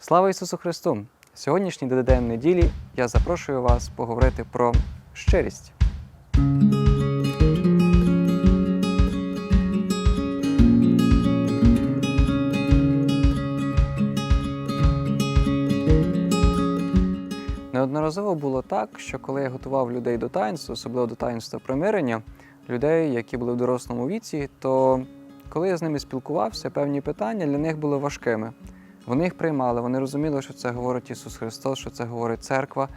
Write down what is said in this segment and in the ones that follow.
Слава Ісусу Христу! Сьогоднішній ДДДМ неділі я запрошую вас поговорити про щирість. Неодноразово було так, що коли я готував людей до таїнства, особливо до таїнства примирення, людей, які були в дорослому віці, то коли я з ними спілкувався, певні питання для них були важкими. Вони їх приймали, вони розуміли, що це говорить Ісус Христос, що це говорить церква,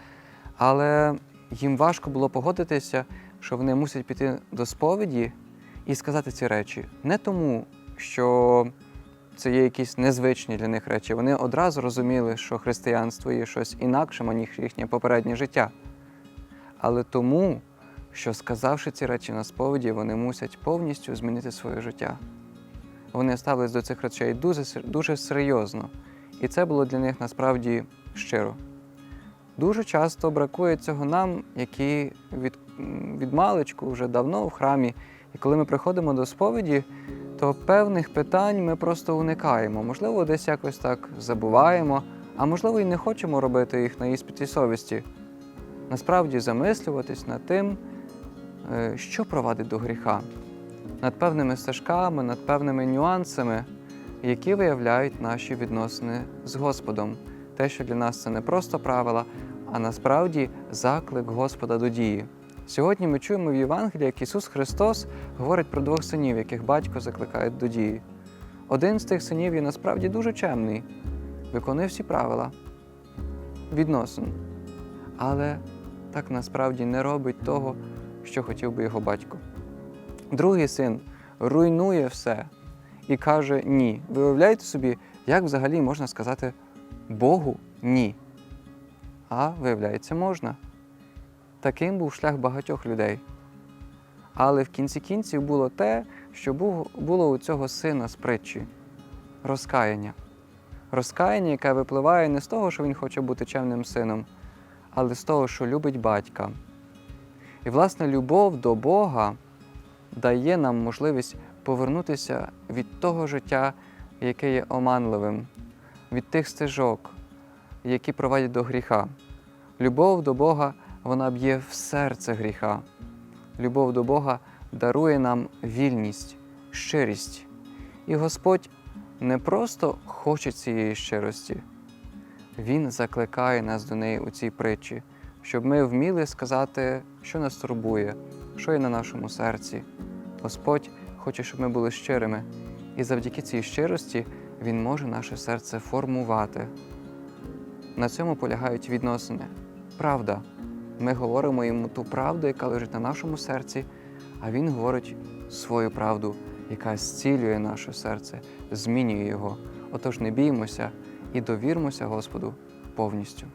але їм важко було погодитися, що вони мусять піти до сповіді і сказати ці речі. Не тому, що це є якісь незвичні для них речі. Вони одразу розуміли, що християнство є щось інакшим, ніж їхнє попереднє життя. Але тому, що сказавши ці речі на сповіді, вони мусять повністю змінити своє життя. Вони ставились до цих речей дуже, дуже серйозно, і це було для них насправді щиро. Дуже часто бракує цього нам, які від, від маличку вже давно в храмі. І коли ми приходимо до сповіді, то певних питань ми просто уникаємо. Можливо, десь якось так забуваємо, а можливо, і не хочемо робити їх на іспиті совісті. Насправді замислюватись над тим, е, що провадить до гріха, над певними стежками, над певними нюансами, які виявляють наші відносини з Господом. Те, що для нас це не просто правила, а насправді заклик Господа до дії. Сьогодні ми чуємо в Євангелії, як Ісус Христос говорить про двох синів, яких батько закликає до дії. Один з тих синів є насправді дуже чемний, виконує всі правила відносин, але так насправді не робить того, що хотів би його батько. Другий син руйнує все і каже ні. Ви уявляєте собі, як взагалі можна сказати Богу ні? А виявляється, можна. Таким був шлях багатьох людей. Але в кінці кінців було те, що було у цього сина з притчі розкаяння. Розкаяння, яке випливає не з того, що він хоче бути чемним сином, але з того, що любить батька. І, власне, любов до Бога дає нам можливість повернутися від того життя, яке є оманливим, від тих стежок, які провадять до гріха. Любов до Бога вона б'є в серце гріха. Любов до Бога дарує нам вільність, щирість. І Господь не просто хоче цієї щирості, Він закликає нас до неї у цій притчі, щоб ми вміли сказати, що нас турбує, що є на нашому серці. Господь хоче, щоб ми були щирими, і завдяки цій щирості Він може наше серце формувати. На цьому полягають відносини. Правда. Ми говоримо йому ту правду, яка лежить на нашому серці, а він говорить свою правду, яка зцілює наше серце, змінює його. Отож не біймося і довірмося Господу повністю.